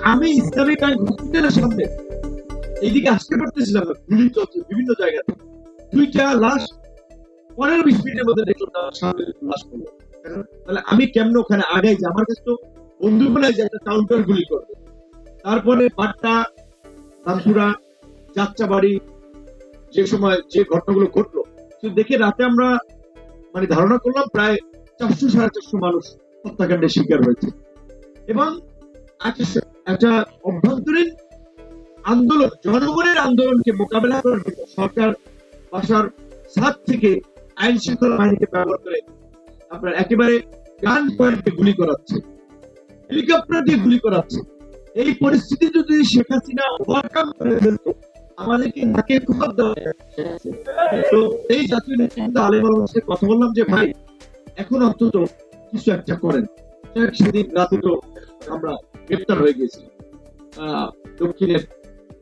আমি Islamic bank হসপিটালের সামনে এইদিকে আসতে পারতেছিলাম না গুলি চলছে বিভিন্ন জায়গাতে দুইটা লাশ, পনেরো বিশ মিনিটের মধ্যে দেখলাম সামনে লাশ পড়ল। তাহলে আমি কেমন ওখানে আগাই যে আমার কাছে তো বন্ধু বানাই যে একটা কাউন্টার গুলি করবে। তারপরে বাট্টা রামপুরা যাত্রাবাড়ি, যে সময় যে ঘটনাগুলো ঘটলো সে দেখে রাতে আমরা মানে ধারণা করলাম প্রায় চারশো, সাড়ে চারশো মানুষ হত্যাকাণ্ডের শিকার হয়েছে। এবং স- একটা অভ্যন্তরীণ আন্দোলন, জনগণের আন্দোলনকে মোকাবেলা করার জন্য সরকার বাসার ছাদ থেকে আইন শৃঙ্খলা বাহিনীকে ব্যবহার করে আপনার একেবারে গান পয়েন্টে গুলি করাচ্ছে, হেলিকপ্টার দিয়ে গুলি করাচ্ছে। এই পরিস্থিতি যদি শেখ হাসিনা ওভারকাম করে ফেলতো, আমাদেরকে নাকে খবর দেওয়া তো এই জাতীয় নেতৃত্ব আলেম সাথে কথা বললাম যে, ভাই, এখন অন্তত কিছু একটা করেন। সেদিন রাতে তো আমরা গ্রেপ্তার হয়ে আহ, দক্ষিণের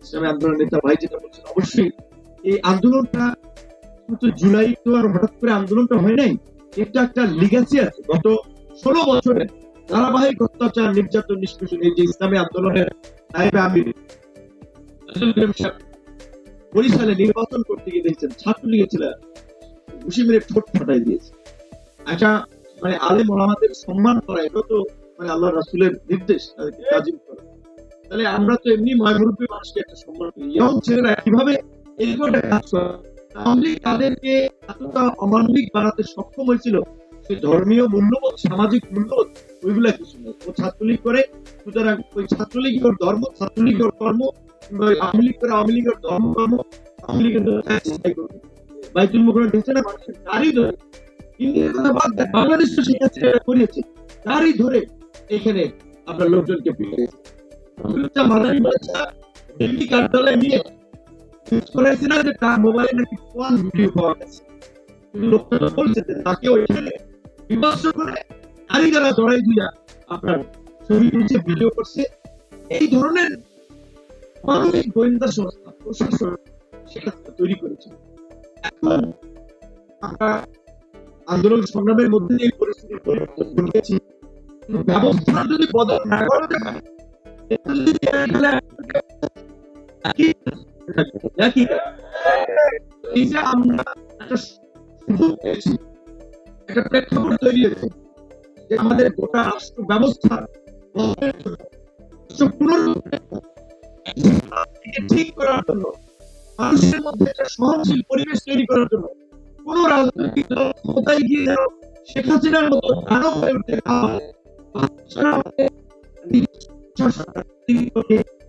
ইসলামী আন্দোলন নেতা ভাই যেটা বলছেন অবশ্যই এই আন্দোলনটা জুলাই তো আর হঠাৎ করে আন্দোলনটা হয় নাই এটা একটা লিগাসি আছে। গত ষোলো বছরের ধারাবাহিক অত্যাচার নির্যাতন নিষ্পেষণ এই যে ইসলামী আন্দোলনের নায়েবে আমির বরিশালে নির্বাচন করতে গিয়ে দেখছেন ছাত্রলীগের ছেলে ঘুষি মেরে ঠোঁট ফাটাই দিয়েছে। একটা মানে আলেম ওলামাদের সম্মান করা এটা তো মানে আল্লাহ রাসুলের নির্দেশ তাদেরকে তাজিম করা। তাহলে আমরা তো এমনি ময়মুরব্বী মানুষকে একটা সম্মান করি। ইয়ং ছেলেরা কীভাবে এরকম কাজ করে। তাহলে তাদেরকে এতটা অমানবিক বানাতে সক্ষম হয়েছিল ধর্মীয় মূল্যবোধ সামাজিক মূল্যবোধ ওইগুলা কিছু নেই। ও ছাত্রলীগ করে সুতরাং ওই ছাত্রলীগ ওর ধর্ম ছাত্রলীগ ওর কর্ম কিংবা আওয়ামী লীগ করে আওয়ামী লীগের ধর্ম কর্ম আওয়ামী লীগের বাইতুল মুখরে না? মানুষের গাড়ি ধরে। ইন্ডিয়ার কথা বাদ দেন, বাংলাদেশ তো সেক্ষেত্রে করিয়েছে। গাড়ি ধরে এখানে আপনার লোকজনকে এই ধরনের গোয়েন্দা সংস্থা, প্রশাসন সেটা তৈরি করেছে। এখন আমরা আন্দোলন সংগ্রামের মধ্যে এই পরিস্থিতির পরিবর্তন ঘটিয়েছি ব্যবস্থা যদি বদল না করাতে আমাদের গোটা রাষ্ট্র ব্যবস্থা ঠিক করার জন্য মানুষের মধ্যে একটা সহনশীল পরিবেশ তৈরি করার জন্য কোন রাজনৈতিক দল ক্ষমতায় গিয়ে যেন শেখ হাসিনার মতো হয়ে উঠতে না পারে। বাচ্চারা আমাদের নিঃশ্বাস-